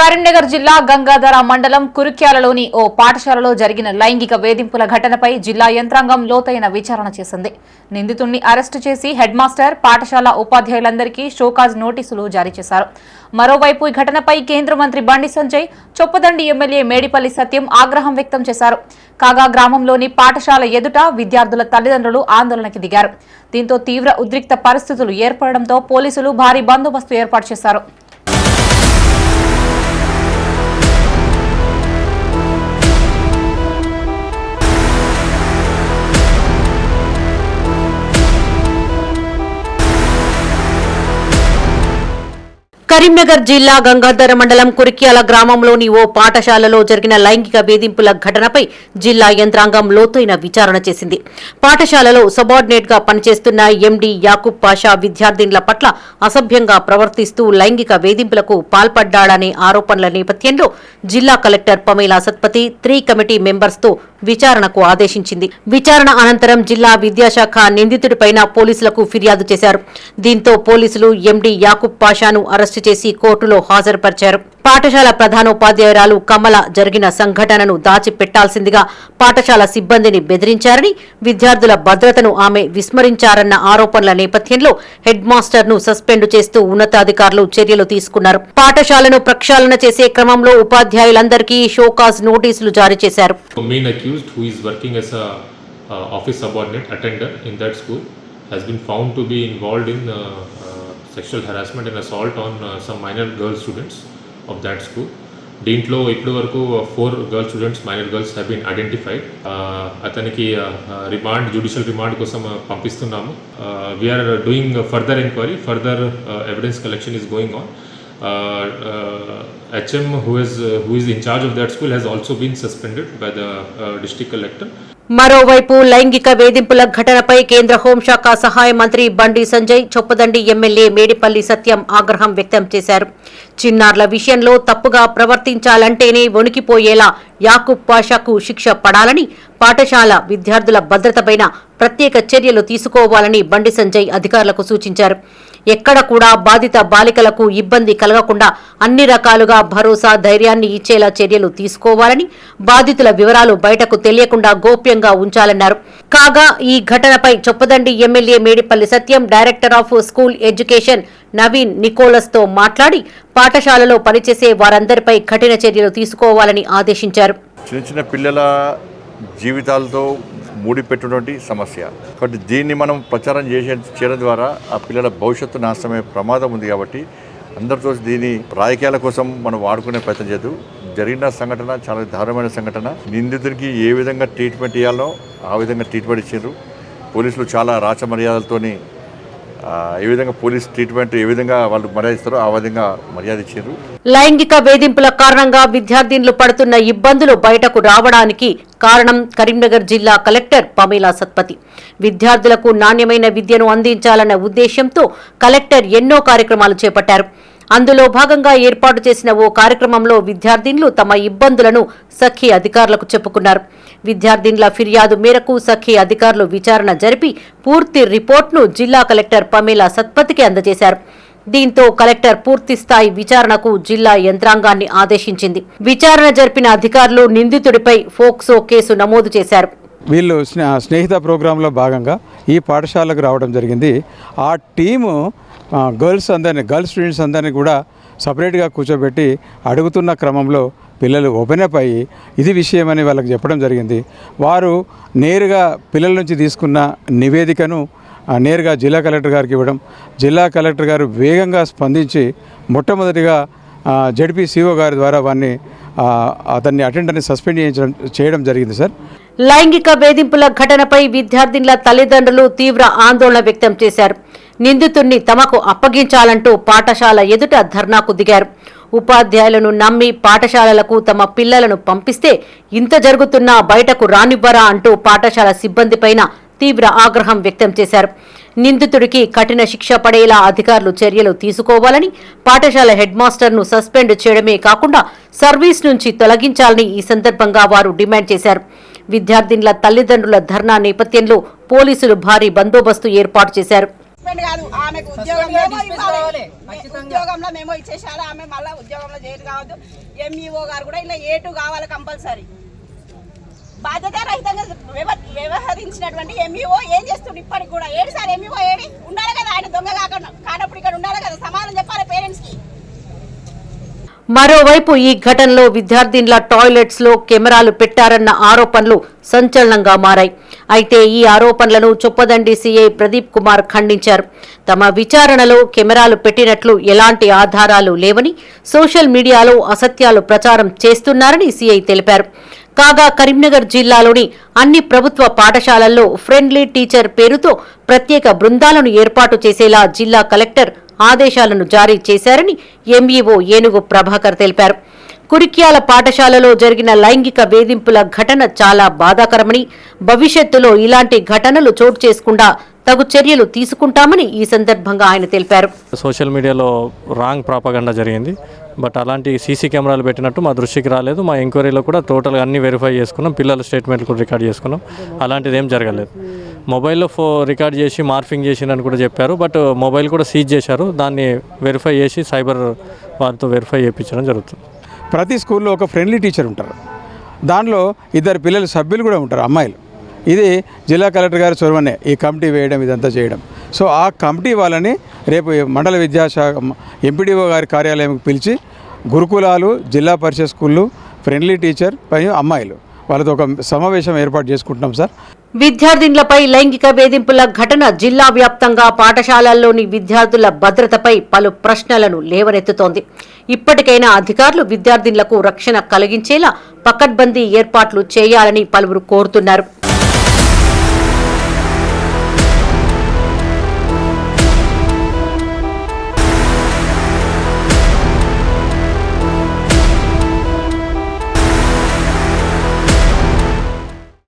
కరీంనగర్ జిల్లా గంగాధర మండలం కురుక్యాలలోని ఓ పాఠశాలలో జరిగిన లైంగిక వేధింపుల ఘటనపై జిల్లా యంత్రాంగం లోతైన విచారణ చేసింది. నిందితుడిని అరెస్టు చేసి హెడ్ మాస్టర్ పాఠశాల ఉపాధ్యాయులందరికీ షోకాజ్ నోటీసులు జారీ చేశారు. మరోవైపు ఈ ఘటనపై కేంద్ర మంత్రి బండి సంజయ్ చొప్పదండి ఎమ్మెల్యే మేడిపల్లి సత్యం ఆగ్రహం వ్యక్తం చేశారు. కాగా గ్రామంలోని పాఠశాల ఎదుట విద్యార్థుల తల్లిదండ్రులు ఆందోళనకి దిగారు. దీంతో తీవ్ర ఉద్రిక్త పరిస్థితులు ఏర్పడడంతో పోలీసులు భారీ బందోబస్తు ఏర్పాటు చేశారు. కరీంనగర్ జిల్లా గంగాధర మండలం కురిక్యాల గ్రామంలోని ఓ పాఠశాలలో జరిగిన లైంగిక వేధింపుల ఘటనపై జిల్లా యంత్రాంగం లోతైన విచారణ చేసింది. పాఠశాలలో సబార్డినేట్గా పనిచేస్తున్న ఎండీ యాకూబ్ పాషా విద్యార్థినుల పట్ల అసభ్యంగా ప్రవర్తిస్తూ లైంగిక వేధింపులకు పాల్పడ్డాడనే ఆరోపణల నేపథ్యంలో జిల్లా collector Pamela Satpathi three committee మెంబర్స్తో విచారణకు ఆదేశించింది. విచారణ అనంతరం జిల్లా విద్యాశాఖ నిందితుడిపైన పోలీసులకు ఫిర్యాదు చేశారు. దీంతో పోలీసులు ఎండీ యాకూబ్ పాషాను అరెస్టు చేసి కోర్టులో హాజరుపరిచారు. పాఠశాల ప్రధానోపాధ్యాయురాలు కమల జరిగిన సంఘటనను దాచిపెట్టాల్సిందిగా పాఠశాల సిబ్బందిని బెదిరించారని విద్యార్థుల భద్రతను ఆమె విస్మరించారన్న ఆరోపణల నేపథ్యంలో హెడ్ మాస్టర్ను సస్పెండ్ చేస్తూ ఉన్నతాధికారులు చర్యలు తీసుకున్నారు. పాఠశాలను ప్రక్షాళన చేసే క్రమంలో ఉపాధ్యాయులందరికీ షోకాజ్ నోటీసులు జారీ చేశారు. Uh, office subordinate attender in that school has been found to be involved in uh, uh, sexual harassment and assault on uh, some minor girl students of that school దీంట్లో ఇప్పటి వరకు four girl students minor girls have been identified అతనికి remand judicial remand కోసం uh, పంపిస్తున్నాము we are doing further enquiry further evidence collection is going on uh, uh, HM who is uh, who is in charge of that school has also been suspended by the uh, district collector. మరోవైపు లైంగిక వేధింపుల ఘటనపై కేంద్ర హోంశాఖ సహాయ మంత్రి Bandi Sanjay Choppadandi MLA Medipalli Satyam ఆగ్రహం వ్యక్తం చేశారు. చిన్నారుల విషయంలో తప్పుగా ప్రవర్తించాలంటేనే వణికిపోయేలా యాకూబ్ పాషాకు శిక్ష పడాలని పాఠశాల విద్యార్థుల భద్రతపైన ప్రత్యేక చర్యలు తీసుకోవాలని బండి సంజయ్ అధికారులకు సూచించారు. ఎక్కడ కూడా బాధిత బాలికలకు ఇబ్బంది కలగకుండా అన్ని రకాలుగా భరోసా ధైర్యాన్ని ఇచ్చేలా చర్యలు తీసుకోవాలని బాధితుల వివరాలు బయటకు తెలియకుండా గోప్యంగా ఉంచాలన్నారు. కాగా ఈ ఘటనపై Choppadandi MLA Medipalli Satyam director of school education Naveen నికోలస్తో మాట్లాడి పాఠశాలలో పనిచేసే వారందరిపై కఠిన చర్యలు తీసుకోవాలని ఆదేశించారు. చిన్న చిన్న పిల్లల జీవితాలతో మూడిపెట్టినటువంటి సమస్య. కాబట్టి దీన్ని మనం ప్రచారం చేసే చేయడం ద్వారా ఆ పిల్లల భవిష్యత్తు నాశనమయ్యే ప్రమాదం ఉంది కాబట్టి అందరితో దీని రాజకీయాల కోసం మనం వాడుకునే ప్రయత్నం చేయదు జరిగిన సంఘటన చాలా దారుణమైన సంఘటన. నిందితుడికి ఏ విధంగా ట్రీట్మెంట్ ఇవ్వాలో ఆ విధంగా ట్రీట్మెంట్ ఇచ్చారు పోలీసులు చాలా రాచ మర్యాదలతోని ఏ విధంగా పోలీస్ ట్రీట్మెంట్ ఏ విధంగా వాళ్ళు మర్యాద ఇస్తారో ఆ విధంగా మర్యాద ఇచ్చారు. లైంగిక వేధింపుల కారణంగా విద్యార్థినులు పడుతున్న ఇబ్బందులు బయటకు రావడానికి కారణం కరీంనగర్ జిల్లా కలెక్టర్ పమేలా సత్పతి. విద్యార్థులకు నాణ్యమైన విద్యను అందించాలన్న ఉద్దేశంతో కలెక్టర్ ఎన్నో కార్యక్రమాలు చేపట్టారు. అందులో భాగంగా ఏర్పాటు చేసిన ఓ కార్యక్రమంలో విద్యార్థినులు తమ ఇబ్బందులను సఖీ అధికారులకు చెప్పుకున్నారు. విద్యార్థినుల ఫిర్యాదు మేరకు సఖీ అధికారులు విచారణ జరిపి పూర్తి రిపోర్ట్ను జిల్లా కలెక్టర్ పమేలా సత్పతికి అందజేశారు. దీంతో కలెక్టర్ పూర్తి స్థాయి విచారణకు జిల్లా యంత్రాంగాన్ని ఆదేశించింది. విచారణ జరిపిన అధికారులు నిందితుడిపై ఫోక్సో కేసు నమోదు చేశారు. వీళ్ళు స్నేహిత ప్రోగ్రాంలో భాగంగా ఈ పాఠశాలకు రావడం జరిగింది. ఆ టీము గర్ల్స్ అందరినీ గర్ల్స్ స్టూడెంట్స్ అందరినీ కూడా సపరేట్గా కూర్చోబెట్టి అడుగుతున్న క్రమంలో పిల్లలు ఓపెన్ అప్ అయ్యి ఇది విషయమని వాళ్ళకి చెప్పడం జరిగింది. వారు నేరుగా పిల్లల నుంచి తీసుకున్న నివేదికను నేరుగా జిల్లా కలెక్టర్ గారికి ఇవ్వడం జిల్లా కలెక్టర్ గారు వేగంగా స్పందించి మొట్టమొదటిగా జడ్పీ సిఓ గారి ద్వారా వారిని అతన్ని అటెండర్ని సస్పెండ్ చేయించడం చేయడం జరిగింది సార్. లైంగిక వేధింపుల ఘటనపై విద్యార్థినుల తల్లిదండ్రులు తీవ్ర ఆందోళన వ్యక్తం చేశారు. నిందితుణ్ణి తమకు అప్పగించాలంటూ పాఠశాల ఎదుట ధర్నాకు దిగారు. ఉపాధ్యాయులను నమ్మి పాఠశాలలకు తమ పిల్లలను పంపిస్తే ఇంత జరుగుతున్నా బయటకు రానివ్వరా అంటూ పాఠశాల సిబ్బందిపైన తీవ్ర ఆగ్రహం వ్యక్తం చేశారు. నిందితుడికి కఠిన శిక్ష పడేలా అధికారులు చర్యలు తీసుకోవాలని పాఠశాల హెడ్ మాస్టర్ను సస్పెండ్ చేయడమే కాకుండా సర్వీస్ నుంచి తొలగించాలని ఈ సందర్భంగా వారు డిమాండ్ చేశారు. విద్యార్థినుల తల్లిదండ్రుల ధర్నా నేపథ్యంలో పోలీసులు భారీ బందోబస్తు ఏర్పాటు చేశారు. సస్పెండ్ కాదు. ఆమెకు ఉద్యోగం. ఉద్యోగంలో మేము ఇచ్చేసారు. ఆమె మళ్ళీ ఉద్యోగంలో చేయరు కావద్దు. ఎంఈఓ గారు కూడా ఇలా ఏటు కావాలి కంపల్సరీ. బాధ్యత రహితంగా వ్యవ- వ్యవహరించినటువంటి ఎంఈఓ ఏం చేస్తుండే ఇప్పటికి కూడా? ఏడు సార్ ఎంఈఓ ఏడి? ఉండాలి కదా ఆయన దొంగ కాకుండా కానప్పుడు ఇక్కడ ఉండాలి కదా? సమానం చెప్పాలి పేరెంట్స్కి మరోవైపు ఈ ఘటనలో విద్యార్థినుల టాయిలెట్స్లో కెమెరాలు పెట్టారన్న ఆరోపణలు సంచలనంగా మారాయి. అయితే ఈ ఆరోపణలను చొప్పదండి సీఐ ప్రదీప్ కుమార్ ఖండించారు. తమ విచారణలో కెమెరాలు పెట్టినట్లు ఎలాంటి ఆధారాలు లేవని సోషల్ మీడియాలో అసత్యాలు ప్రచారం చేస్తున్నారని సీఐ తెలిపారు. కాగా కరీంనగర్ జిల్లాలోని అన్ని ప్రభుత్వ పాఠశాలల్లో ఫ్రెండ్లీ టీచర్ పేరుతో ప్రత్యేక బృందాలను ఏర్పాటు చేసేలా జిల్లా కలెక్టర్ ఆదేశాలను జారీ చేశారని ఎంఈఓ ఏనుగు ప్రభాకర్ తెలిపారు. కురిక్యాల పాఠశాలలో జరిగిన లైంగిక వేధింపుల ఘటన చాలా బాధాకరమని భవిష్యత్తులో ఇలాంటి ఘటనలు చోటు చేసుకుండా తగు చర్యలు తీసుకుంటామని ఈ సందర్భంగా ఆయన తెలిపారు. సోషల్ మీడియాలో రాంగ్ ప్రాపగండా జరిగింది. బట్ అలాంటి సీసీ కెమెరాలు పెట్టినట్టు మా దృష్టికి రాలేదు. మా ఎంక్వైరీలో కూడా టోటల్గా అన్ని వెరిఫై చేసుకున్నాం. పిల్లల స్టేట్మెంట్లు కూడా రికార్డ్ చేసుకున్నాం. అలాంటిది ఏం జరగలేదు. మొబైల్లో ఫో రికార్డ్ చేసి మార్ఫింగ్ చేసిందని కూడా చెప్పారు. బట్ మొబైల్ కూడా సీజ్ చేశారు. దాన్ని వెరిఫై చేసి సైబర్ వారితో వెరిఫై చేయించడం జరుగుతుంది. ప్రతి స్కూల్లో ఒక ఫ్రెండ్లీ టీచర్ ఉంటారు. దానిలో ఇద్దరు పిల్లలు సభ్యులు కూడా ఉంటారు అమ్మాయిలు. ఇది జిల్లా కలెక్టర్ గారి చొరవనే ఈ కమిటీ వేయడం ఇదంతా చేయడం. సో ఆ కమిటీ వాళ్ళని రేపు మండల విద్యాశాఖ ఎంపీడీఓ గారి కార్యాలయంకి పిలిచి గురుకులాలు జిల్లా పరిషత్ స్కూళ్ళు ఫ్రెండ్లీ టీచర్ పై అమ్మాయిలు. వాళ్ళతో ఒక సమావేశం ఏర్పాటు చేసుకుంటున్నాం సార్. విద్యార్థినులపై లైంగిక వేధింపుల ఘటన జిల్లా వ్యాప్తంగా పాఠశాలల్లోని విద్యార్థుల భద్రతపై పలు ప్రశ్నలను లేవనెత్తుతోంది. ఇప్పటికైనా అధికారులు విద్యార్థినులకు రక్షణ కలిగించేలా పకడ్బందీ ఏర్పాట్లు చేయాలని పలువురు కోరుతున్నారు.